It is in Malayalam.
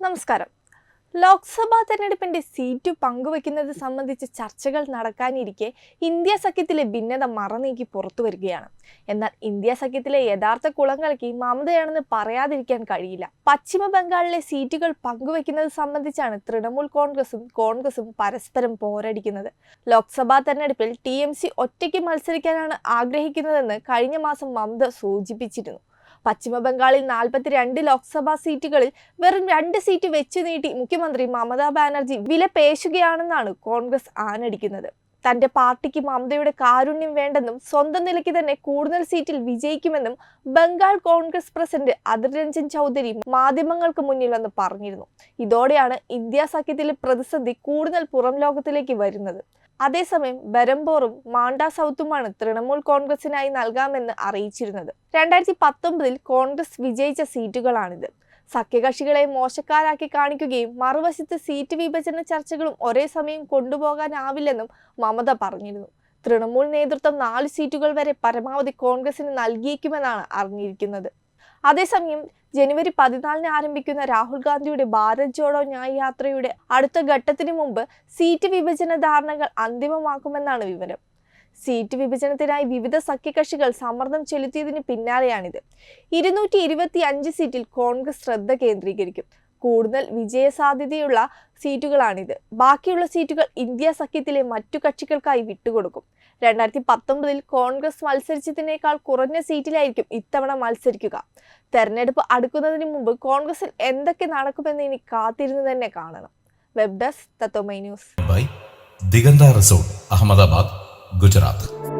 നമസ്കാരം. ലോക്സഭാ തെരഞ്ഞെടുപ്പിന്റെ സീറ്റ് പങ്കുവെക്കുന്നത് സംബന്ധിച്ച് ചർച്ചകൾ നടക്കാനിരിക്കെ ഇന്ത്യ സഖ്യത്തിലെ ഭിന്നത മറനീക്കി പുറത്തു വരികയാണ്. എന്നാൽ ഇന്ത്യ സഖ്യത്തിലെ യഥാർത്ഥ കുളങ്ങൾക്ക് മമതയാണെന്ന് പറയാതിരിക്കാൻ കഴിയില്ല. പശ്ചിമ ബംഗാളിലെ സീറ്റുകൾ പങ്കുവെക്കുന്നത് സംബന്ധിച്ചാണ് തൃണമൂൽ കോൺഗ്രസും കോൺഗ്രസും പരസ്പരം പോരടിക്കുന്നത്. ലോക്സഭാ തെരഞ്ഞെടുപ്പിൽ ടി എം സി ഒറ്റയ്ക്ക് മത്സരിക്കാനാണ് ആഗ്രഹിക്കുന്നതെന്ന് കഴിഞ്ഞ മാസം മമത സൂചിപ്പിച്ചിരുന്നു. പശ്ചിമ ബംഗാളിൽ നാൽപ്പത്തിരണ്ട് ലോക്സഭാ സീറ്റുകളിൽ വെറും രണ്ട് സീറ്റ് വെച്ചു നീട്ടി മുഖ്യമന്ത്രി മമതാ ബാനർജി വില പേശുകയാണെന്നാണ് കോൺഗ്രസ് ആനടിക്കുന്നത്. തന്റെ പാർട്ടിക്ക് മമതയുടെ കാരുണ്യം വേണ്ടെന്നും സ്വന്തം നിലയ്ക്ക് തന്നെ കൂടുതൽ സീറ്റിൽ വിജയിക്കുമെന്നും ബംഗാൾ കോൺഗ്രസ് പ്രസിഡന്റ് അധിർ രഞ്ജൻ ചൗധരി മാധ്യമങ്ങൾക്ക് മുന്നിൽ വന്ന് പറഞ്ഞിരുന്നു. ഇതോടെയാണ് ഇന്ത്യ സഖ്യത്തിലെ പ്രതിസന്ധി കൂടുതൽ പുറം ലോകത്തിലേക്ക് വരുന്നത്. അതേസമയം ബരംപോറും മാണ്ട സൗത്തുമാണ് തൃണമൂൽ കോൺഗ്രസിനായി നൽകാമെന്ന് അറിയിച്ചിരുന്നത്. രണ്ടായിരത്തി പത്തൊമ്പതിൽ കോൺഗ്രസ് വിജയിച്ച സീറ്റുകളാണിത്. സഖ്യകക്ഷികളെ മോശക്കാരാക്കി കാണിക്കുകയും മറുവശത്ത് സീറ്റ് വിഭജന ചർച്ചകളും ഒരേ സമയം കൊണ്ടുപോകാനാവില്ലെന്നും മമത പറഞ്ഞിരുന്നു. തൃണമൂൽ നേതൃത്വം നാല് സീറ്റുകൾ വരെ പരമാവധി കോൺഗ്രസിന് നൽകിയേക്കുമെന്നാണ് അറിഞ്ഞിരിക്കുന്നത്. അതേസമയം ജനുവരി പതിനാലിന് ആരംഭിക്കുന്ന രാഹുൽ ഗാന്ധിയുടെ ഭാരത് ജോഡോ ന്യായ യാത്രയുടെ അടുത്ത ഘട്ടത്തിന് മുമ്പ് സീറ്റ് വിഭജന ധാരണകൾ അന്തിമമാക്കുമെന്നാണ് വിവരം. സീറ്റ് വിഭജനത്തിനായി വിവിധ സഖ്യകക്ഷികൾ സമ്മർദ്ദം ചെലുത്തിയതിന് പിന്നാലെയാണിത്. ഇരുന്നൂറ്റി ഇരുപത്തി അഞ്ച് സീറ്റിൽ കോൺഗ്രസ് ശ്രദ്ധ കേന്ദ്രീകരിക്കും. കൂടുതൽ വിജയസാധ്യതയുള്ള സീറ്റുകളാണിത്. ബാക്കിയുള്ള സീറ്റുകൾ ഇന്ത്യ സഖ്യത്തിലെ മറ്റു കക്ഷികൾക്കായി വിട്ടുകൊടുക്കും. രണ്ടായിരത്തി പത്തൊമ്പതിൽ കോൺഗ്രസ് മത്സരിച്ചതിനേക്കാൾ കുറഞ്ഞ സീറ്റിലായിരിക്കും ഇത്തവണ മത്സരിക്കുക. തെരഞ്ഞെടുപ്പ് അടുക്കുന്നതിന് മുമ്പ് കോൺഗ്രസിൽ എന്തൊക്കെ നടക്കുമെന്ന് ഇനി കാത്തിരുന്ന് തന്നെ കാണണം. Web desk Tatwamayi news. Diganta resort Ahmedabad Gujarat.